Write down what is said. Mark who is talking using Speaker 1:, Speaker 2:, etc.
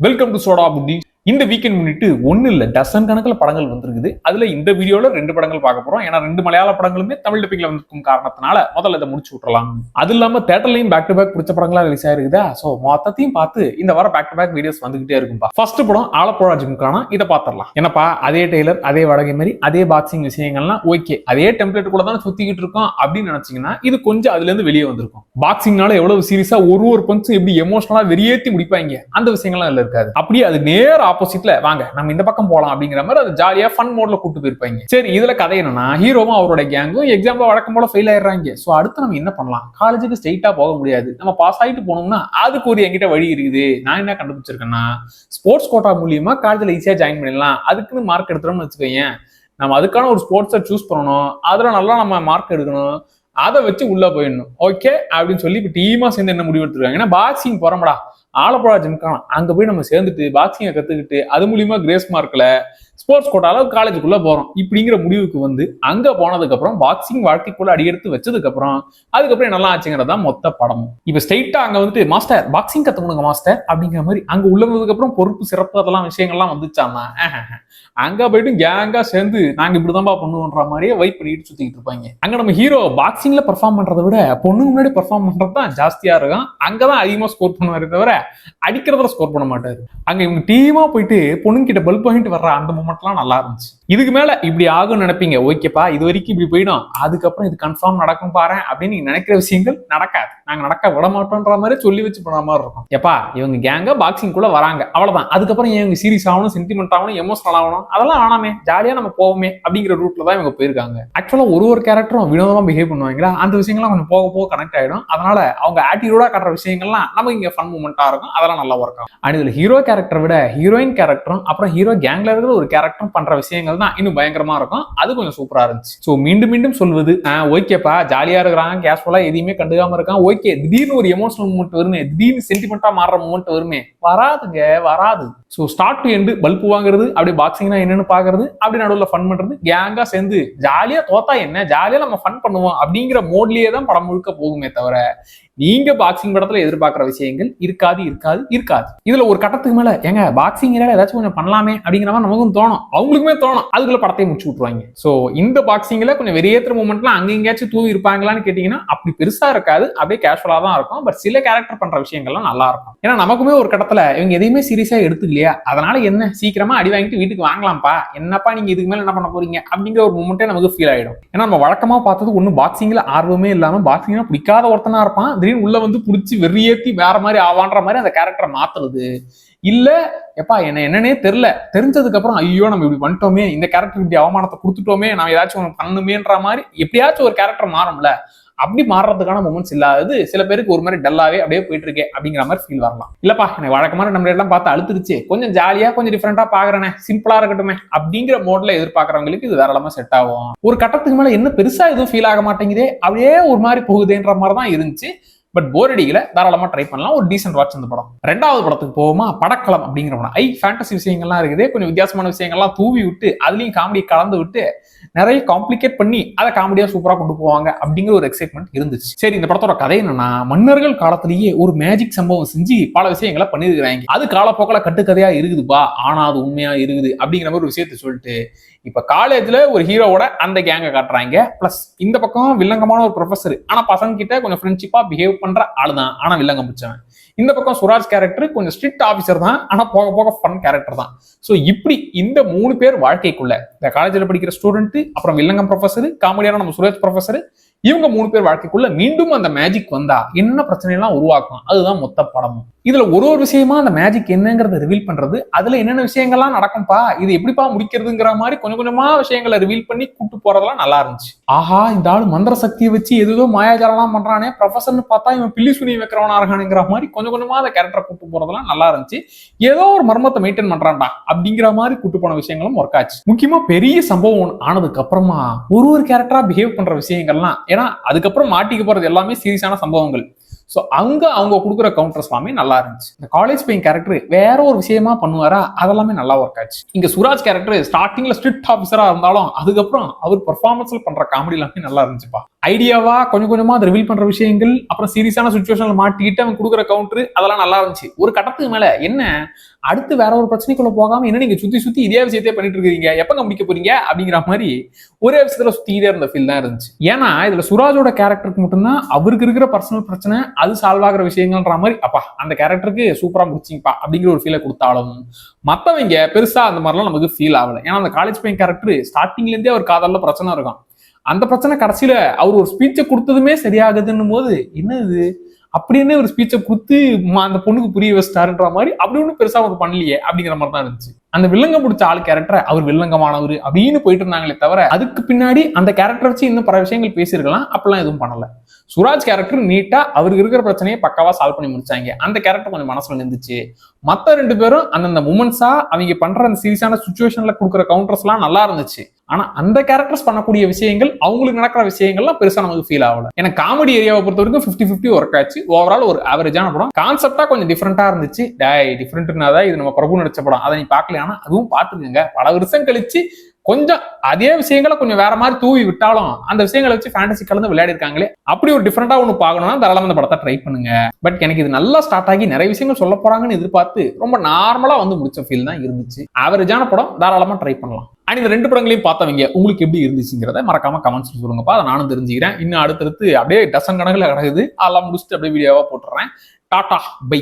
Speaker 1: Welcome to soda புத்தி இந்த weekend முன்னிட்டு ஒன்றும் இல்லை டசன் கணக்கில் படங்கள் வந்திருக்குது. அதில் இந்த வீடியோவில் ரெண்டு படங்கள் பார்க்க போகிறோம் ஏன்னா ரெண்டு மலையாள படங்களுமே தமிழ் டப்பிங்கில் வந்திருக்கும் காரணத்தினால முதல்ல இதை முடிச்சு விட்றலாம் அது இல்லாமல் தேட்டர்லையும் பேக் டு பேக் பிடிச்ச படங்களாக ரிலீஸ் ஆயிருக்குதா? ஸோ மொத்தத்தையும் பார்த்து இந்த வாரம் பேக் டு பேக் வீடியோஸ் வந்துகிட்டே இருக்கும்பா. ஃபர்ஸ்ட் படம் ஆலப்புழா ஜிம்கானா இதை பார்த்துடலாம். என்னப்பா அதே டெய்லர் அதே வடகை மாதிரி அதே பாக்ஸிங் விஷயங்கள்லாம் ஓகே அதே டெம்ப்ளேட் கூட தான் சுற்றிக்கிட்டு இருக்கோம் அப்படின்னு நினைச்சீங்கன்னா இது கொஞ்சம் அதுலேருந்து வெளியே வந்திருக்கும். பாக்ஸிங்னால எவ்வளவு சீரியஸாக ஒரு ஒரு பஞ்சும் எப்படி எமோஷனலாக வெறியேத்தி முடிப்பாங்க? அந்த விஷயங்கள்லாம் இதுல இருக்காது. அப்படியே அது நேரம் ஆப்போசிட்ல வாங்க நம்ம இந்த பக்கம் போலாம் அப்படிங்கிற மாதிரி அது ஜாலியா ஃபன் மோட்ல கூட்டு போயிருப்பாங்க. சரி இதுல கதை என்னன்னா ஹீரோவும் அவரோட கேங்கும் எக்ஸாம்ல வழக்கம் போல ஃபெயில் ஆயிடுறாங்க. சோ அடுத்து நம்ம என்ன பண்ணலாம்? காலேஜுக்கு ஸ்ட்ரெயிட்டா போக முடியாது. நம்ம பாஸ் ஆயிட்டு போனோம்னா அதுக்கு ஒரு என்கிட்ட வழி இருக்குது. நான் என்ன கண்டுபிடிச்சிருக்கேன்னா ஸ்போர்ட்ஸ் கோட்டா மூலியமா காலேஜ்ல ஈஸியா ஜாயின் பண்ணிடலாம். அதுக்குன்னு மார்க் எடுத்துட்டோம்னு வச்சுக்கோங்க. நம்ம அதுக்கான ஒரு ஸ்போர்ட்ஸை சூஸ் பண்ணணும். அதுல நல்லா நம்ம மார்க் எடுக்கணும். அதை வச்சு உள்ள போயிடணும். ஓகே அப்படின்னு சொல்லி இப்போ டீமா சேர்ந்து என்ன முடிவு எடுத்துருக்காங்க? ஏன்னா பாக்ஸிங் போறோம்டா. ஆலப்புழா ஜிம்கானா அங்கே போய் நம்ம சேர்ந்துட்டு பாக்ஸிங்கை கற்றுக்கிட்டு அது மூலியமா கிரேஸ் மார்க்கில் ஸ்போர்ட்ஸ் கோட்டால காலேஜுக்குள்ளே போறோம். இப்படிங்கிற முடிவுக்கு வந்து அங்க போனதுக்கு அப்புறம் பாக்ஸிங் வாழ்க்கைக்குள்ள அடியெடுத்து வச்சதுக்கு அப்புறம் அதுக்கப்புறம் நல்லா ஆச்சுங்கிறதா மொத்த படமும். இப்ப ஸ்ட்ரைட்டா அங்க வந்துட்டு மாஸ்டர் பாக்ஸிங் கற்றுக்கணுங்க மாஸ்டர் அப்படிங்கிற மாதிரி அங்க உள்ள அப்புறம் பொறுப்பு சிறப்பு அதெல்லாம் விஷயங்கள்லாம் வந்துச்சான்னா அங்க போயிட்டு கேங்கா சேர்ந்து நாங்க இப்படிதான்பா பண்ணுவோன்ற மாதிரியே வைப் பண்ணிட்டு சுத்திட்டு இருப்பாங்க. அங்க நம்ம ஹீரோ பாக்ஸிங்ல பெர்ஃபார்ம் பண்ணுறத விட பொண்ணுக்கு முன்னாடி பெர்ஃபார்ம் பண்றது தான் ஜாஸ்தியா இருக்கும். அங்கதான் அதிகமா ஸ்கோர் பண்ணுவாரே தவிர அடிக்கிறதுல ஸ்கோர் பண்ண மாட்டார். அங்க இவங்க டீமா போயிட்டு பொண்ணுங்க கிட்ட பல்ப் வாங்கிட்டு வர்ற அந்த மூமெண்ட்லாம் நல்லா இருந்துச்சு. இதுக்கு மேல இப்படி ஆகும் நினைப்பீங்க. ஓகேப்பா இது வரைக்கும் இப்படி போயிடும். அதுக்கப்புறம் இது கன்ஃபார்ம் நடக்கும் பாரு அப்படின்னு நீங்க நினைக்கிற விஷயங்கள் நடக்காது. நாங்க நடக்க விட மாட்டோம்ன்ற மாதிரி சொல்லி வச்சு பண்ண மாதிரி இருக்கும். எப்பா இவங்க கேங்க பாக்ஸிங் கூட வராங்க. அவ்வளவுதான். அதுக்கப்புறம் இவங்க சீரியஸ் ஆகணும் சென்டிமெண்ட் ஆகணும் எமோஷனல் ஆகணும்? அதெல்லாம் ஆனாமே ஜாலியா நம்ம போவோமே அப்படிங்கிற ரூட்ல தான் இவங்க போயிருக்காங்க. ஆக்சுவலா ஒரு ஒரு கேரக்டரும் வினோதமா பிஹேவ் பண்ணுவாங்களா? அந்த விஷயங்கள்லாம் கொஞ்சம் போக போக கனெக்ட் ஆயிடும். அதனால அவங்க ஆட்டிடியூடா காட்டுற விஷயங்கள்லாம் நமக்கு இங்க ஃபன் மூமெண்டா இருக்கும். அதெல்லாம் நல்லா ஒர்க் ஆகும். அண்ட் இதுல ஹீரோ கேரக்டர் விட ஹீரோயின் கேரக்டரும் அப்புறம் ஹீரோ கேங்ல இருக்கிற ஒரு கேரக்டரும் பண்ற விஷயங்கள் தான் இன்னும் பயங்கரமா இருக்கும். அது கொஞ்சம் சூப்பரா இருந்துச்சு. ஸோ மீண்டும் மீண்டும் சொல்வது ஓகேப்பா ஜாலியா இருக்கிறாங்க கேஷுவலா எதையுமே கண்டுக்காம இருக்கான் ஓகே ஓகே திடீர்னு ஒரு எமோஷனல் மூமெண்ட் வருமே திடீர்னு சென்டிமெண்டா மாறுற மூமெண்ட் வருமே வராதுங்க வராது. So start to end bulb வாங்குறது அப்படியே பாக்ஸிங்னா என்னன்னு பாக்குறது அப்படி நடுவில் ஃபன் பண்றது கேங்கா சேர்ந்து ஜாலியா தோத்தா என்ன? ஜாலியா நம்ம ஃபன் பண்ணுவோம் அப்படிங்கிற மோட்லயே தான் படம் முழுக்க போகுமே தவிர நீங்க பாக்ஸிங் படத்துல எதிர்பார்க்குற விஷயங்கள் இருக்காது இருக்காது இருக்காது. இதுல ஒரு கட்டத்துக்கு மேல ஏங்க பாக்ஸிங் ஏதாச்சும் கொஞ்சம் பண்ணலாமே அப்படிங்கிற மாதிரி நமக்கும் தோணும். அவங்களுக்குமே தோணும். அதுக்குள்ள படத்தை முடிச்சு விட்டுருவாங்க. சோ இந்த பாக்ஸிங்ல கொஞ்சம் வெறியேற்ற மூமெண்ட்லாம் அங்க எங்கேயாச்சும் தூவி இருப்பாங்களான்னு கேட்டீங்கன்னா அப்படி பெருசா இருக்காது. அப்படியே கேஷுவலா தான் இருக்கும். பட் சில கேரக்டர் பண்ற விஷயங்கள்லாம் நல்லா இருக்கும். ஏன்னா நமக்குமே ஒரு கட்டத்துல இவங்க எதையுமே சீரியஸா எடுத்துக்கலையா அதனால என்ன? சீக்கிரமா அடி வாங்கிட்டு வீட்டுக்கு வாங்கலாம்ப்பா. என்னப்பா நீங்க இதுக்கு மேல என்ன பண்ண போறீங்க? அப்படிங்கிற ஒரு மூமெண்ட்டே நமக்கு ஃபீல் ஆயிடும். ஏன்னா நம்ம வழக்கமா பார்த்தது ஒன்னும் பாக்ஸிங்ல ஆர்வமே இல்லாம பாக்ஸிங்னா பிடிக்காத ஒருத்தனா இருப்பான். அப்படின்னு உள்ள வந்து புடிச்சு வெறியேத்தி வேற மாதிரி ஆவான்ற மாதிரி அந்த கேரக்டரை மாத்துறது. இல்ல எப்பா என்ன என்னன்னே தெரியல. தெரிஞ்சதுக்கு அப்புறம் ஐயோ நம்ம இப்படி பண்ணிட்டோமே இந்த கேரக்டர் இப்படி அவமானத்தை கொடுத்துட்டோமே நம்ம ஏதாச்சும் ஒன்று பண்ணுமேன்ற மாதிரி எப்படியாச்சும் ஒரு கேரக்டர் மாறும்ல. அப்படி மாறுறதுக்கான மூமெண்ட்ஸ் இல்லாதது சில பேருக்கு ஒரு மாதிரி டல்லாவே அப்படியே போயிட்டு இருக்கே அப்படிங்கிற மாதிரி ஃபீல் வரலாம். இல்லப்பா எனக்கு வழக்கமான நம்ம எல்லாம் பார்த்து அழுத்துருச்சு. கொஞ்சம் ஜாலியா கொஞ்சம் டிஃப்ரெண்டா பாக்குறேனே சிம்பிளா இருக்கட்டுமே அப்படிங்கிற மோட்ல எதிர்பார்க்கறவங்களுக்கு இது வேற செட் ஆகும். ஒரு கட்டத்துக்கு மேல என்ன பெருசா எதுவும் ஃபீல் ஆக மாட்டேங்குதே அப்படியே ஒரு மாதிரி போகுதுன்ற மாதிரி தான் இருந்துச்சு. பட் போர் அடிக்கல தாராளமா ட்ரை பண்ணலாம். ஒரு டீசென்ட் வாட்ச் இந்த படம். ரெண்டாவது படத்துக்கு போவோமா? படக்களம் அப்படிங்கிற படம் ஐ ஃபேண்டசி விஷயங்கள்லாம் இருக்குது. கொஞ்சம் வித்தியாசமான விஷயங்கள்லாம் தூவி விட்டு அதுலயும் காமெடி கலந்து விட்டு நிறைய காம்ப்ளிகேட் பண்ணி அதை காமெடியா சூப்பரா கொண்டு போவாங்க அப்படிங்கிற ஒரு எக்ஸைட்மெண்ட் இருந்துச்சு. சரி இந்த படத்தோட கதை என்னன்னா மன்னர்கள் காலத்திலேயே ஒரு மேஜிக் சம்பவம் செஞ்சு பல விஷயங்களை பண்ணிருக்கிறாங்க அது காலப்போக்கில் கட்டுக்கதையா இருக்குதுப்பா. ஆனா அது உண்மையா இருக்குது அப்படிங்கிற மாதிரி ஒரு விஷயத்த சொல்லிட்டு இப்ப காலேஜ்ல ஒரு ஹீரோவோட அந்த கேங்கை காட்டுறாங்க. பிளஸ் இந்த பக்கம் வில்லங்கமான ஒரு ப்ரொஃபஸர் ஆனா பசங்க கிட்ட கொஞ்சம் ஃப்ரெண்ட்ஷிப்பா பிஹேவ் பண்ற ஆளு தான் ஆனா வில்லங்கம் பிடிச்சவன். இந்த பக்கம் சுராஜ் கேரக்டர் கொஞ்சம் ஸ்ட்ரிக்ட் ஆஃபீஸர் தான். ஆனா போக போக ஃபன் கேரக்டர் தான். ஸோ இப்படி இந்த மூணு பேர் வாழ்க்கைக்குள்ள இந்த காலேஜில் படிக்கிற ஸ்டூடெண்ட் அப்புறம் வில்லங்கம் ப்ரொஃபஸர் காமெடியான நம்ம சுரேஷ் ப்ரொஃபஸர் இவங்க மூணு பேர் வாழ்க்கைக்குள்ள மீண்டும் அந்த மேஜிக் வந்தா என்ன பிரச்சனை எல்லாம் உருவாக்கும்? அதுதான் மொத்த படமும். இதுல ஒரு ஒரு விஷயமா அந்த மேஜிக் என்னங்கறத ரிவீல் பண்றது அதுல என்னென்ன விஷயங்கள்லாம் நடக்கும்பா இது எப்படிப்பா முடிக்கிறதுங்கிற மாதிரி கொஞ்சம் கொஞ்சமா விஷயங்களை ரிவீல் பண்ணி கூட்டு போறதெல்லாம் நல்லா இருந்துச்சு. ஆஹா இந்த ஆள் மந்திர சக்தியை வச்சு எதுதோ மாயாஜாலம்லாம் பண்றானே ப்ரொஃபஸர்னு பார்த்தா இவன் பில்லி சுனி வைக்கிறவனா இருக்கானுங்கிற மாதிரி கொஞ்சம் கொஞ்சமா அந்த கேரக்டரை கூட்டு போறதெல்லாம் நல்லா இருந்துச்சு. ஏதோ ஒரு மர்மத்தை மெயின்டைன் பண்றான்டா அப்படிங்கிற மாதிரி கூட்டு போன விஷயங்களும் ஒர்க் ஆச்சு. முக்கியமா பெரிய சம்பவம் ஆனதுக்கு அப்புறமா ஒரு ஒரு கேரக்டரா பிஹேவ் பண்ற விஷயங்கள்லாம் ஏன்னா அதுக்கப்புறம் மாட்டிக்க போறது எல்லாமே சீரியஸான சம்பவங்கள். ஸோ அங்கே அவங்க கொடுக்குற கவுண்டர் எல்லாமே நல்லா இருந்துச்சு. இந்த காலேஜ் பையன் கேரக்டர் வேற ஒரு விஷயமா பண்ணுவாரா? அதெல்லாமே நல்லா ஒர்க் ஆச்சு. இங்கே சுராஜ் கேரக்டர் ஸ்டார்டிங்ல ஸ்ட்ரிக்ட் ஆஃபீஸராக இருந்தாலும் அதுக்கப்புறம் அவர் பெர்ஃபார்மன்ஸ்ல பண்ற காமெடி எல்லாமே நல்லா இருந்துச்சுப்பா. ஐடியாவா கொஞ்சம் கொஞ்சமா அதை ரிவீல் பண்ற விஷயங்கள் அப்புறம் சீரியஸான சுச்சுவேஷன்ல மாட்டிக்கிட்டு அவன் கொடுக்குற கவுண்டர் அதெல்லாம் நல்லா இருந்துச்சு. ஒரு கட்டத்துக்கு மேல என்ன? அடுத்து வேற ஒரு பிரச்சனைக்குள்ள போகாம என்ன நீங்க சுத்தி சுத்தி இதே விஷயத்தையே பண்ணிட்டு இருக்கீங்க? எப்பங்க முடிக்க போறீங்க? அப்படிங்கிற மாதிரி ஒரே விஷயத்துல சுத்திட்டே இருந்த ஃபீல் தான் இருந்துச்சு. ஏன்னா இதுல சுராஜோட கேரக்டருக்கு மட்டும்தான் அவருக்கு இருக்கிற பர்சனல் பிரச்சனை அது சால்வ் ஆகிற விஷயங்கள்ன்ற மாதிரி அப்பா அந்த கேரக்டருக்கு சூப்பரா முடிச்சிங்கப்பா அப்படிங்கிற ஒரு ஃபீலை கொடுத்தாலும் மற்றவங்க பெருசா அந்த மாதிரிலாம் நமக்கு ஃபீல் ஆகல. ஏன்னா அந்த காலேஜ் பையன் கேரக்டர் ஸ்டார்டிங்லேருந்தே அவர் காதலில் பிரச்சனை இருக்கும் அந்த பிரச்சனை கடைசியில அவர் ஒரு ஸ்பீச்சை கொடுத்ததுமே சரியாகுதுன்னும் போது என்னது? அப்படின்னு ஒரு ஸ்பீச்சை கொடுத்து அந்த பொண்ணுக்கு புரிய வச்சிட்டாருன்ற மாதிரி அப்படி ஒன்றும் பெருசா அவர் பண்ணலையே அப்படிங்கிற மாதிரி தான் இருந்துச்சு. அந்த வில்லங்கம் பிடிச்ச ஆள் கேரக்டர் அவர் வில்லங்கமானவர் அப்படின்னு போயிட்டு இருந்தாங்களே தவிர அதுக்கு பின்னாடி அந்த கேரக்டர் வச்சு இன்னும் பல விஷயங்கள் பேசியிருக்கலாம். அப்படிலாம் எதுவும் பண்ணல. சுராஜ் கேரக்டர் நீட்டா அவருக்கு இருக்கிற பிரச்சனையை பக்காவா சால்வ் பண்ணி முடிச்சாங்க. அந்த கேரக்டர் கொஞ்சம் மனசுல நின்றுச்சு மத்த ரெண்டு பேரும் அந்தந்த மூமெண்ட்ஸா அவங்க பண்ற அந்த சீரியஸான சுச்சுவேஷன்ல கொடுக்குற கவுண்டர்ஸ் எல்லாம் நல்லா இருந்துச்சு. ஆனா அந்த கேரக்டர்ஸ் பண்ணக்கூடிய விஷயங்கள் அவங்களுக்கு நடக்கிற விஷயங்கள்லாம் பெருசா நமக்கு ஃபீல் ஆகல. ஏன்னா காமெடி ஏரியாவை பொறுத்த வரைக்கும் ஃபிஃப்டி ஃபிஃப்டி ஒர்க் ஆச்சு. ஓவரால் ஒரு ஆவரேஜான படம். கான்செப்டா கொஞ்சம் டிஃப்ரெண்டா இருந்துச்சு. டே டிஃப்ரெண்ட்னா தான் இது நம்ம பிரபு நடிச்ச படம். அதை நீ பார்க்கல ஆனா அதுவும் பார்த்துக்கோங்க பல வருஷம் கழிச்சு கொஞ்சம் அதே விஷயங்களை கொஞ்சம் வேற மாதிரி தூவி விட்டாலும் அந்த விஷயங்களை வச்சு ஃபேண்டசி கலந்து விளையாடி இருக்காங்களே அப்படி ஒரு டிஃப்ரெண்டா ஒன்று பார்க்கணும்னா தாராளமா இந்த படத்தை ட்ரை பண்ணுங்க. பட் எனக்கு இது நல்லா ஸ்டார்ட் ஆகி நிறைய விஷயங்கள் சொல்ல போறாங்கன்னு எதிர்பார்த்து ரொம்ப நார்மலா வந்து முடிச்ச ஃபீல் தான் இருந்துச்சு. ஆவரேஜான படம் தாராளமா ட்ரை பண்ணலாம். அண்ட் இந்த ரெண்டு படங்களையும் பார்த்தவங்க உங்களுக்கு எப்படி இருந்துச்சுங்கிறத மறக்காம கமெண்ட்ஸ் சொல்லுங்கப்பா. அதை நானும் தெரிஞ்சுக்கிறேன். இன்னும் அடுத்தடுத்து அப்படியே டசன் கணக்கில் கிடக்குது. அதெல்லாம் முடிச்சுட்டு அப்படியே வீடியோவா போட்டுறேன். Tata bye